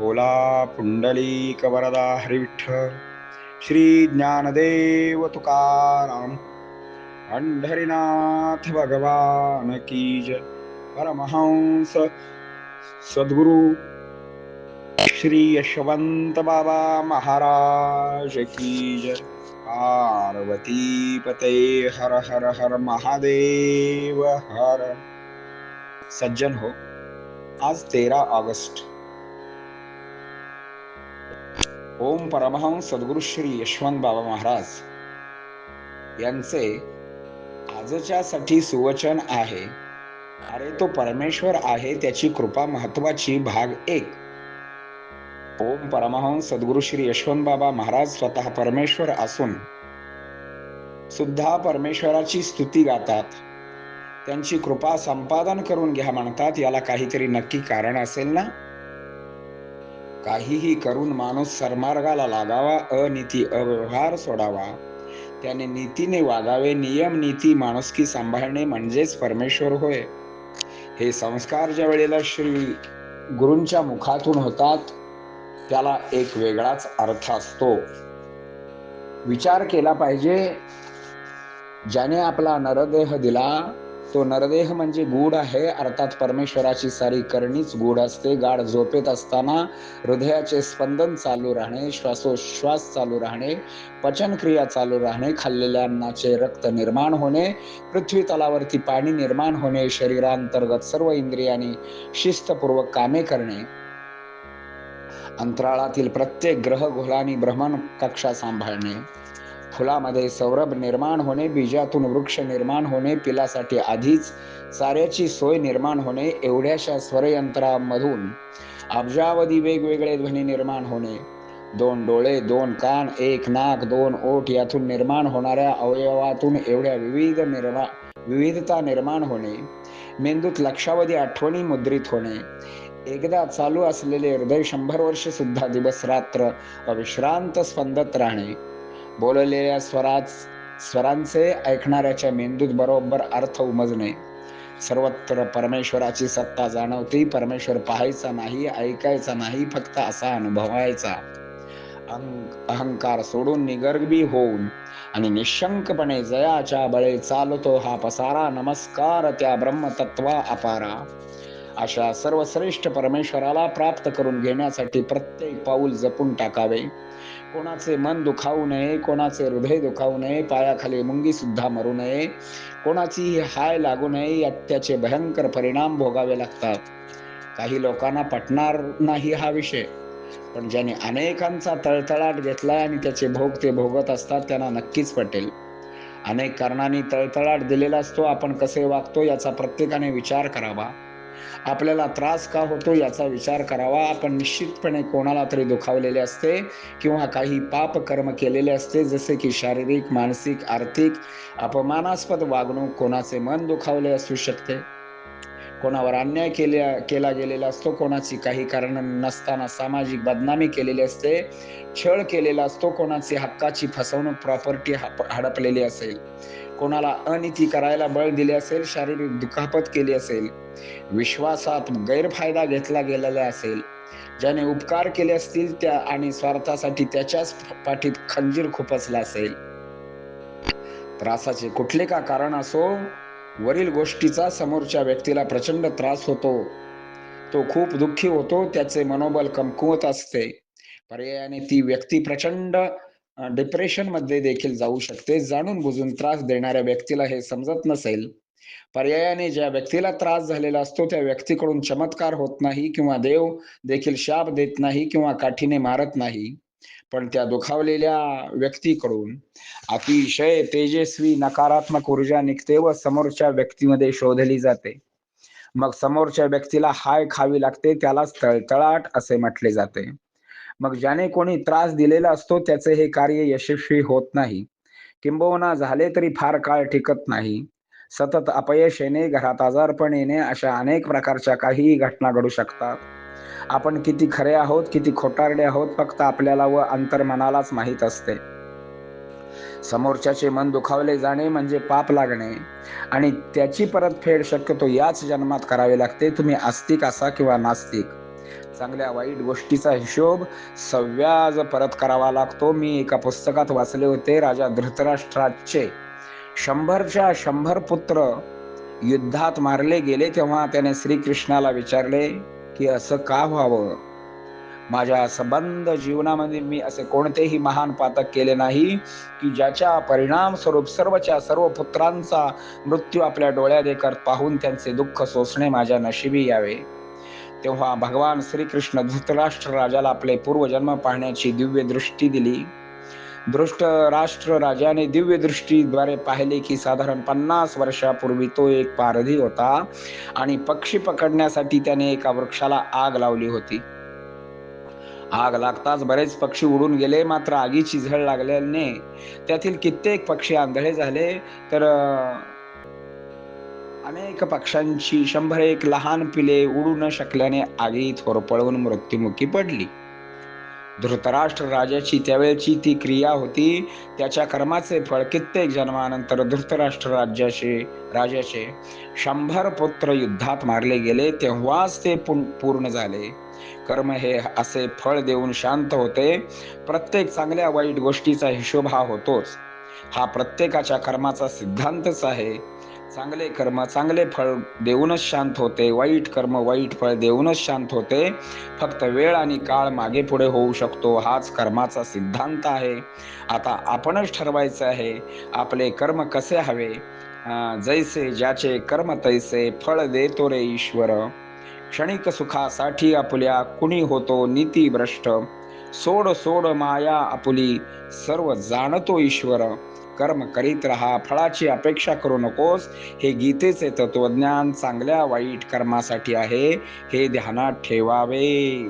बोला पुंडलीक वरदा हरिविठ्ठल श्री ज्ञानदेव तुकाराम। पंढरीनाथ भगवान की जय। परमहंस सद्गुरु श्री यशवंत बाबा महाराज की जय। पार्वती पते हर हर हर महादेव हर। सज्जन हो आज तेरा ऑगस्ट। ओम परमहंस सद्गुरु श्री यशवंत बाबा महाराज. यांचे आजच्या साठी सुवचन आहे. अरे तो परमेश्वर आहे त्याची कृपा महत्वाची भाग एक. ओम परमहंस सद्गुरु श्री यशवंत बाबा महाराज स्वतः परमेश्वर असून सुद्धा परमेश्वराची स्तुती गातात. त्यांची कृपा संपादन करून घ्या म्हणतात याला काहीतरी नक्की कारण असेल ना? काहीही करून माणूस सरमार्गाला लागावा अनिती अव्यवहार सोडावा. त्याने नीतीने वागावे नियम नीती माणुसकी सांभाळणे म्हणजेच परमेश्वर होय. हे संस्कार ज्या वेळेला श्री गुरूंच्या मुखातून होतात त्याला एक वेगळाच अर्थ असतो. विचार केला पाहिजे. ज्याने आपला नरदेह दिला तो नरदेह म्हणजे गूढ आहे. अर्थात परमेश्वराची सारी करणीच गूढ असते. गाढ झोपेत असताना हृदयाचे स्पंदन चालू राहणे श्वासोश्वास चालू राहणे पचनक्रिया चालू राहणे खाल्लेल्या अन्नाचे रक्त निर्माण होणे पृथ्वी तलावरती पाणी निर्माण होणे शरीरांतर्गत सर्व इंद्रियांनी शिस्तपूर्वक कामे करणे. अंतराळातील प्रत्येक ग्रह गोलानी भ्रमण कक्षा सांभाळणे. फुलामध्ये सौरभ निर्माण होणे बीजातून वृक्ष निर्माण होणे पिलासाठी आधीच चाऱ्याची सोय निर्माण होणे एवढ्याशा स्वरयंत्रामधून अब्जावधी वेगवेगळे ध्वनी निर्माण होणे. दोन डोळे दोन कान एक नाक दोन ओठ यातून निर्माण होणाऱ्या अवयवातून एवढ्या विविध निर्मा विविधता निर्माण होणे. मेंदूत लक्षावधी आठवणी मुद्रित होणे. एकदा चालू असलेले हृदय शंभर वर्ष सुद्धा दिवस रात्र अविश्रांत स्पंदत राहणे. बोललेल्या स्वरात स्वरांचे ऐकणाऱ्याच्या मेंदूत बरोबर अर्थ उमजणे सर्वत्र परमेश्वराची सत्ता जाणवती परमेश्वर पाहायचा नाही ऐकायचा नाही फक्त असा अनुभवायचा. अहंकार सोडून निगर्भी होऊन आणि निशंकपणे जयाच्या बळे चालतो हा पसारा नमस्कार त्या ब्रह्मतत्वा अपारा. अशा सर्वश्रेष्ठ परमेश्वराला प्राप्त करून घेण्यासाठी प्रत्येक पाऊल जपून टाकावे. कोणाचे मन दुखावू नये कोणाचे हृदय दुखावू नये पायाखाली मुंगी सुद्धा मरू नये. कोणाचीही हाय लागू नये यात त्याचे भयंकर परिणाम भोगावे लागतात. काही लोकांना पटणार नाही हा विषय. पण ज्याने अनेकांचा तळतळाट घेतलाय आणि त्याचे भोग ते भोगत असतात त्यांना नक्कीच पटेल. अनेक कारणांनी तळतळाट दिलेला असतो आपण कसे वागतो याचा प्रत्येकाने विचार करावा. आपल्याला त्रास का होतो याचा विचार करावा. आपण निश्चितपणे कोणाला तरी दुखावलेले असते किंवा काही पाप कर्म केलेले असते जसे की शारीरिक मानसिक आर्थिक अपमानास्पद वागणूक कोणाचे मन दुखावले असू शकते. कोणावर अन्याय केल्या केला गेलेला असतो कोणाची काही कारण नसताना सामाजिक बदनामी केलेली असते छळ केलेला असतो कोणाची हक्काची फसवणूक प्रॉपर्टी हडपलेली असेल. कोणाला अनिती करायला बळ दिले असेल शारीरिक दुखापत केली असेल विश्वासात गैरफायदा घेतला गेलेला असेल ज्याने उपकार केले असतील त्या आणि स्वार्थासाठी त्याच्याच पाठीत खंजीर खुपसला असेल. त्रासाचे कुठले का कारण असो वरील गोष्टीचा समोरच्या व्यक्तीला प्रचंड त्रास होतो. तो खूप दुःखी होतो त्याचे मनोबल कमकुवत असते. पर्यायाने ती व्यक्ती प्रचंड डिप्रेशनमध्ये देखील जाऊ शकते. जाणून बुजून त्रास देणाऱ्या व्यक्तीला हे समजत नसेल. पर्यायाने ज्या व्यक्तीला त्रास झालेला असतो त्या व्यक्तीकडून चमत्कार होत नाही किंवा देव देखील शाप देत नाही किंवा काठीने मारत नाही. पण त्या दुखावलेल्या व्यक्तीकडून अतिशय तेजस्वी नकारात्मक ऊर्जा निघते व समोरच्या व्यक्तीमध्ये शोधली जाते. मग समोरच्या व्यक्तीला हाय खावी लागते त्यालाच तळतळाट असे म्हटले जाते. मग ज्याने कोणी त्रास दिलेला असतो त्याचे हे कार्य यशस्वी होत नाही. किंबहुना झाले तरी फार काळ टिकत नाही. सतत अपयश येणे घरात आजारपण येणे अशा अनेक प्रकारच्या काहीही घटना घडू शकतात. आपण किती खरे आहोत किती खोटारडे आहोत फक्त आपल्याला व अंतर्मनालाच माहीत असते. समोरच्याचे मन दुखावले जाणे म्हणजे पाप लागणे. आणि त्याची परतफेड शक्यतो याच जन्मात करावी लागते. तुम्ही आस्तिक असा किंवा नास्तिक. चांगल्या वाईट गोष्टीचा हिशोब सव्याज परत करावा लागतो. मी एका पुस्तकात वाचले होते राजा धृतराष्ट्राचे. शंभरच्या शंभर पुत्र युद्धात मारले गेले तेव्हा त्याने श्रीकृष्णाला विचारले की असं का व्हावं? माझ्या संबंध जीवनामध्ये मी असे कोणतेही महान पातक केले नाही की ज्याच्या परिणाम स्वरूप सर्वच्या सर्व पुत्रांचा मृत्यू आपल्या डोळ्या देकर पाहून त्यांचे दुःख सोसणे माझ्या नशिबी यावे. तेव्हा भगवान श्रीकृष्ण धृतराष्ट्र राजाला आपले पूर्वजन्म पाहण्याची दिव्य दृष्टी दिली. दृष्ट राष्ट्र राजाने दिव्य दृष्टीद्वारे पाहिले की साधारण पन्नास वर्षापूर्वी तो एक पारधी होता आणि पक्षी पकडण्यासाठी त्याने एका वृक्षाला आग लावली होती. आग लागताच बरेच पक्षी उडून गेले मात्र आगीची झळ लागल्याने त्यातील कित्येक पक्षी आंधळे झाले. तर अनेक पक्ष्यांची शंभर एक लहान पिले उडू न शकल्याने आगीत होरपळवून मृत्युमुखी पडली. धृतराष्ट्र राजाची त्यावेळची ती क्रिया होती त्याच्या कर्माचे फळ कित्येक जन्मानंतर धृतराष्ट्र राज्याचे राजाचे शंभर पुत्र युद्धात मारले गेले तेव्हाच ते पूर्ण झाले. कर्म हे असे फळ देऊन शांत होते. प्रत्येक चांगल्या वाईट गोष्टीचा हिशोब हा होतोच. हा प्रत्येकाच्या कर्माचा सिद्धांतच आहे. चांगले कर्म चांगले फळ देऊनच शांत होते. वाईट कर्म वाईट फळ देऊनच शांत होते. फक्त वेळ आणि काळ मागे पुढे होऊ शकतो. हाच कर्माचा सिद्धांत आहे. आता आपणच ठरवायचं आहे आपले कर्म कसे हवे? जैसे ज्याचे कर्म तैसे फळ देतो रे ईश्वर. क्षणिक सुखासाठी आपुल्या कुणी होतो नीती भ्रष्ट सोड सोड माया आपुली सर्व जाणतो ईश्वर. कर्म करीत राहा फळाची अपेक्षा करू नकोस. हे गीतेचे तत्वज्ञान चांगल्या वाईट कर्मासाठी आहे. हे ध्यानात ठेवावे.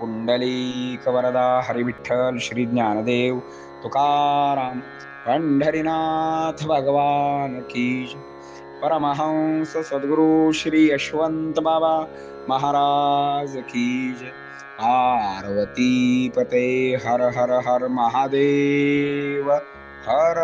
पुंडलिक वरदा हरिविठ्ठल श्री ज्ञानदेव तुकाराम. पंढरीनाथ भगवान की परमहंस सद्गुरु श्री यशवंत बाबा महाराज की पार्वती पते हर हर हर महादेव. हर